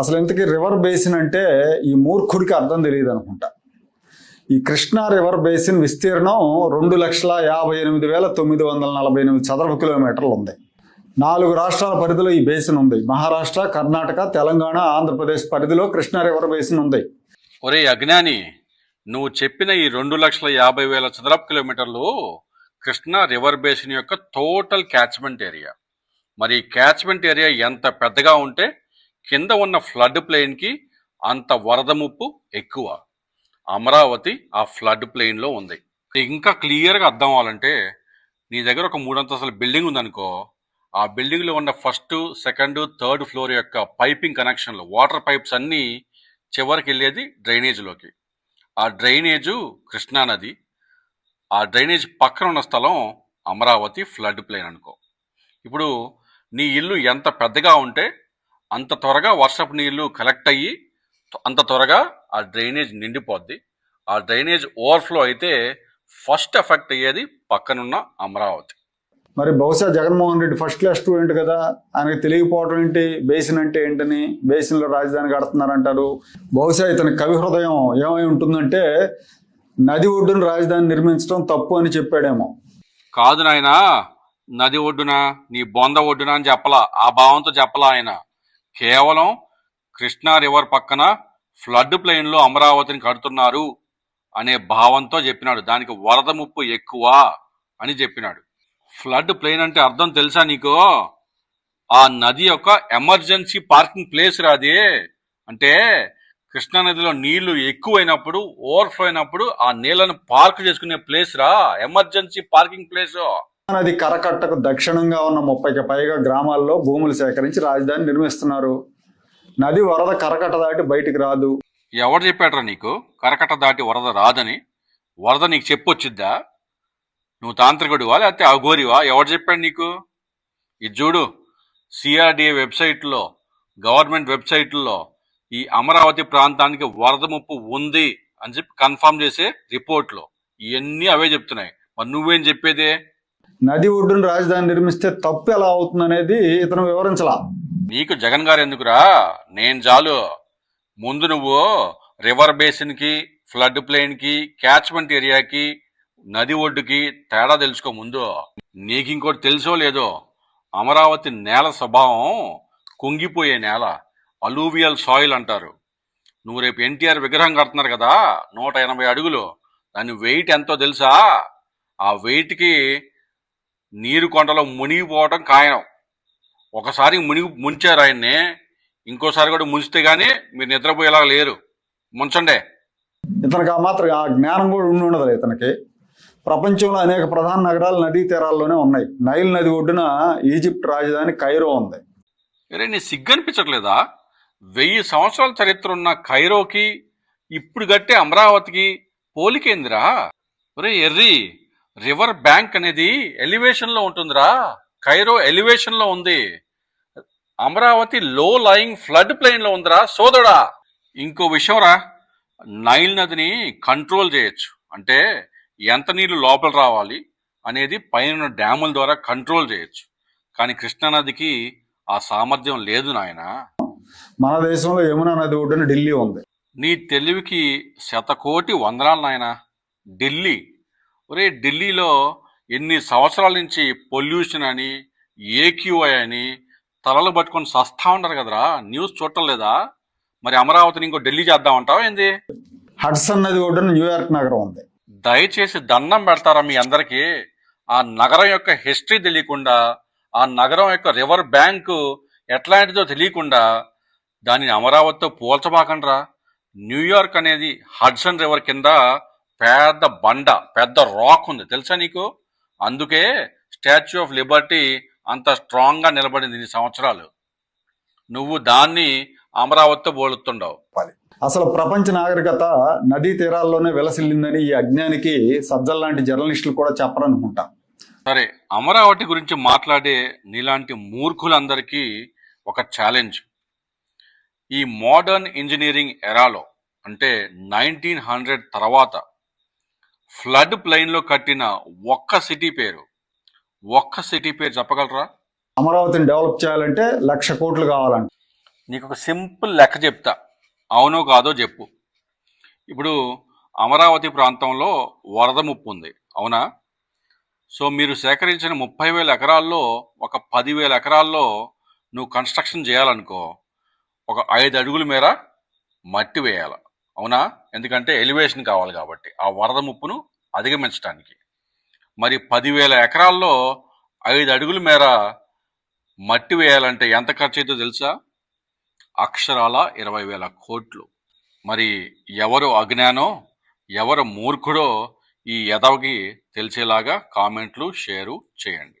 అసలు ఇంతకీ river basin అంటే ఈ మూర్ఖుడికి అర్థం తెలియదు అనుకుంటా. ఈ కృష్ణా రివర్ బేసిన్ విస్తీర్ణం రెండు లక్షల యాభై ఎనిమిది వేల తొమ్మిది వందల నలభై ఎనిమిది చదరపు కిలోమీటర్లు ఉంది. నాలుగు రాష్ట్రాల పరిధిలో ఈ బేసిన్ ఉంది. మహారాష్ట్ర కర్ణాటక తెలంగాణ ఆంధ్రప్రదేశ్ పరిధిలో కృష్ణా రివర్ బేసిన్ ఉంది. ఒరే అజ్ఞాని నువ్వు చెప్పిన ఈ రెండు లక్షల యాభై వేల చదరపు కిలోమీటర్లు కృష్ణా రివర్ బేసిన్ యొక్క టోటల్ క్యాచ్మెంట్ ఏరియా. మరి ఈ క్యాచ్మెంట్ ఏరియా ఎంత పెద్దగా ఉంటే కింద ఉన్న ఫ్లడ్ ప్లెయిన్కి అంత వరద ముప్పు ఎక్కువ. అమరావతి ఆ ఫ్లడ్ ప్లెయిన్లో ఉంది. ఇంకా క్లియర్గా అర్థం అవ్వాలంటే నీ దగ్గర ఒక మూడంతస్తుల బిల్డింగ్ ఉందనుకో ఆ బిల్డింగ్లో ఉన్న ఫస్ట్ సెకండ్ థర్డ్ ఫ్లోర్ యొక్క పైపింగ్ కనెక్షన్లు వాటర్ పైప్స్ అన్నీ చివరికి వెళ్ళేది డ్రైనేజ్లోకి. ఆ డ్రైనేజు కృష్ణానది ఆ డ్రైనేజ్ పక్కన ఉన్న స్థలం అమరావతి ఫ్లడ్ ప్లేన్ అనుకో. ఇప్పుడు నీ ఇల్లు ఎంత పెద్దగా ఉంటే అంత త్వరగా వర్షపు నీళ్ళు కలెక్ట్ అయ్యి అంత త్వరగా ఆ డ్రైనేజ్ నిండిపోద్ది. ఆ డ్రైనేజ్ ఓవర్ఫ్లో అయితే ఫస్ట్ ఎఫెక్ట్ అయ్యేది పక్కనున్న అమరావతి. మరి బహుశా Jaganmohan Reddy first class student కదా? ఆయనకి తెలియకపోవడం ఏంటి? బేసిన్ అంటే ఏంటని? బేసిన్లో రాజధాని కడుతున్నారంటారు. బహుశా ఇతని కవి హృదయం ఏమై ఉంటుందంటే నది ఒడ్డున రాజధాని నిర్మించడం తప్పు అని చెప్పాడేమో. కాదు నాయనా నది ఒడ్డున నీ బొంద ఒడ్డున అని చెప్పలా ఆ భావంతో చెప్పలా ఆయన. కేవలం కృష్ణా రివర్ పక్కన ఫ్లడ్ ప్లెయిన్లో అమరావతిని కడుతున్నారు అనే భావంతో చెప్పినాడు. దానికి వరద ముప్పు ఎక్కువ అని చెప్పినాడు. ఫ్లడ్ ప్లెయిన్ అంటే అర్థం తెలుసా నీకు? ఆ నది యొక్క ఎమర్జెన్సీ పార్కింగ్ ప్లేస్ రాది అంటే కృష్ణా నదిలో నీళ్ళు ఎక్కువైనప్పుడు ఓవర్ఫ్లో అయినప్పుడు ఆ నీళ్ళను పార్క్ చేసుకునే ప్లేస్ రా. Emergency parking place. నది కరకట్టకు దక్షిణంగా ఉన్న ముప్పైకి పైగా గ్రామాల్లో భూములు సేకరించి రాజధాని నిర్మిస్తున్నారు. నది వరద కరకట్ట దాటి బయటికి రాదు. ఎవడు చెప్పాడ్రా నీకు? కరకట్ట దాటి వరద రాదని? వరద నీకు చెప్పొచ్చిద్దా? నువ్వు తాంత్రికుడివా లేకపోతే అఘోరివా? ఎవడు చెప్పాడు నీకు? ఇది చూడు సిఆర్డిఏ వెబ్సైట్లో గవర్నమెంట్ వెబ్సైట్లో ఈ అమరావతి ప్రాంతానికి వరద ముప్పు ఉంది అని చెప్పి కన్ఫర్మ్ చేసే రిపోర్ట్లో ఇవన్నీ అవే చెప్తున్నాయి. మరి నువ్వేం చెప్పేదే? నది ఒడ్డున రాజధాని నిర్మిస్తే తప్పు ఎలా అవుతుందనేది ఇతను వివరించలా. నీకు జగన్ గారు ఎందుకురా? నేను చాలు. ముందు నువ్వు రివర్ బేసిన్కి ఫ్లడ్ ప్లేన్కి క్యాచ్మెంట్ ఏరియాకి నది ఒడ్డుకి తేడా తెలుసుకో ముందు. నీకు ఇంకోటి తెలుసో లేదో? అమరావతి నేల స్వభావం కుంగిపోయే నేల అలూవియల్ సాయిల్ అంటారు. నువ్వు రేపు ఎన్టీఆర్ విగ్రహం కడుతున్నారు కదా నూట ఎనభై అడుగులు. దాని వెయిట్ ఎంతో తెలుసా? ఆ వెయిట్కి నీరు కొండలో మునిగిపోవడం ఖాయం. ఒకసారి మునిగి ముంచారు ఆయన్ని ఇంకోసారి కూడా ముంచితే గానీ మీరు నిద్రపోయేలా లేరు. ముంచండే. ఇతనికి ఆ మాత్రం ఆ జ్ఞానం కూడా ఉండి ఉండదు ఇతనికి. ప్రపంచంలో అనేక ప్రధాన నగరాలు నదీ తీరాల్లోనే ఉన్నాయి. నైల్ నది ఒడ్డున ఈజిప్ట్ రాజధాని కైరో ఉంది. అరే నీ సిగ్గనిపించట్లేదా? వెయ్యి సంవత్సరాల చరిత్ర ఉన్న ఖైరోకి ఇప్పుడు గట్టే అమరావతికి పోలికేందిరా? ఒరే ఎర్రి రివర్ బ్యాంక్ అనేది ఎలివేషన్లో ఉంటుందిరా. ఖైరో ఎలివేషన్లో ఉంది. అమరావతి లో లయింగ్ ఫ్లడ్ ప్లెయిన్లో ఉందిరా. సోదరా ఇంకో విషయం రా. నైల్ నదిని కంట్రోల్ చేయొచ్చు. అంటే ఎంత నీళ్ళు లోపల రావాలి అనేది పైన డ్యాముల ద్వారా కంట్రోల్ చేయొచ్చు. కానీ కృష్ణానదికి ఆ సామర్థ్యం లేదు నాయనా. మన దేశంలో యమునా నది ఒడ్డున ఢిల్లీ ఉంది. నీ తెలివికి శతకోటి వందనాలు నాయన. ఢిల్లీ ఒరే ఢిల్లీలో ఎన్ని సంవత్సరాల నుంచి పొల్యూషన్ అని ఏక్యూఐ అని తలలు పట్టుకొని సస్తా ఉంటారు కదరా? న్యూస్ చూడటం లేదా మరి అమరావతిని ఇంకో ఢిల్లీ చేద్దామంటావా ఏంది? హడ్సన్ నది ఒడ్డున న్యూయార్క్ నగరం ఉంది. దయచేసి దండం పెడతారా మీ అందరికీ? ఆ నగరం యొక్క హిస్టరీ తెలియకుండా ఆ నగరం యొక్క రివర్ బ్యాంకు ఎట్లాంటిదో తెలియకుండా దానిని అమరావతితో పోల్చబాకండ్రా. న్యూయార్క్ అనేది హడ్సన్ రివర్ కింద పెద్ద బండ పెద్ద రాక్ ఉంది. తెలుసా నీకు? అందుకే స్టాచ్యూ ఆఫ్ లిబర్టీ అంత స్ట్రాంగ్గా నిలబడింది ఇన్ని సంవత్సరాలు. నువ్వు దాన్ని అమరావతితో పోలుతుండవు. అసలు ప్రపంచ నాగరికత నదీ తీరాల్లోనే విలసిల్లిందని ఈ అజ్ఞానికి సజ్జల్ లాంటి జర్నలిస్టులు కూడా చెప్పరనుకుంటా. సరే అమరావతి గురించి మాట్లాడే నీలాంటి మూర్ఖులందరికీ ఒక ఛాలెంజ్ ఈ మోడర్న్ ఇంజనీరింగ్ ఎరాలో అంటే నైన్టీన్ హండ్రెడ్ తర్వాత ఫ్లడ్ ప్లెయిన్లో కట్టిన ఒక్క సిటీ పేరు. ఒక్క సిటీ పేరు చెప్పగలరా? అమరావతిని డెవలప్ చేయాలంటే లక్ష కోట్లు కావాలంట. నీకు ఒక సింపుల్ లెక్క చెప్తా. అవునో కాదో చెప్పు. ఇప్పుడు అమరావతి ప్రాంతంలో వరద ముప్పు ఉంది. అవునా? సో మీరు సేకరించిన ముప్పై వేల ఎకరాల్లో ఒక పదివేల ఎకరాల్లో నువ్వు కన్స్ట్రక్షన్ చేయాలనుకో ఒక ఐదు అడుగుల మేర మట్టి వేయాలి. అవునా? ఎందుకంటే ఎలివేషన్ కావాలి కాబట్టి ఆ వరద ముప్పును అధిగమించడానికి మరి పదివేల ఎకరాల్లో ఐదు అడుగుల మేర మట్టి వేయాలంటే ఎంత ఖర్చు అయితే తెలుసా? అక్షరాల ఇరవై వేల కోట్లు. మరి ఎవరు అజ్ఞానో ఎవరు మూర్ఖుడో ఈ ఎదవకి తెలిసేలాగా కామెంట్లు షేరు చేయండి.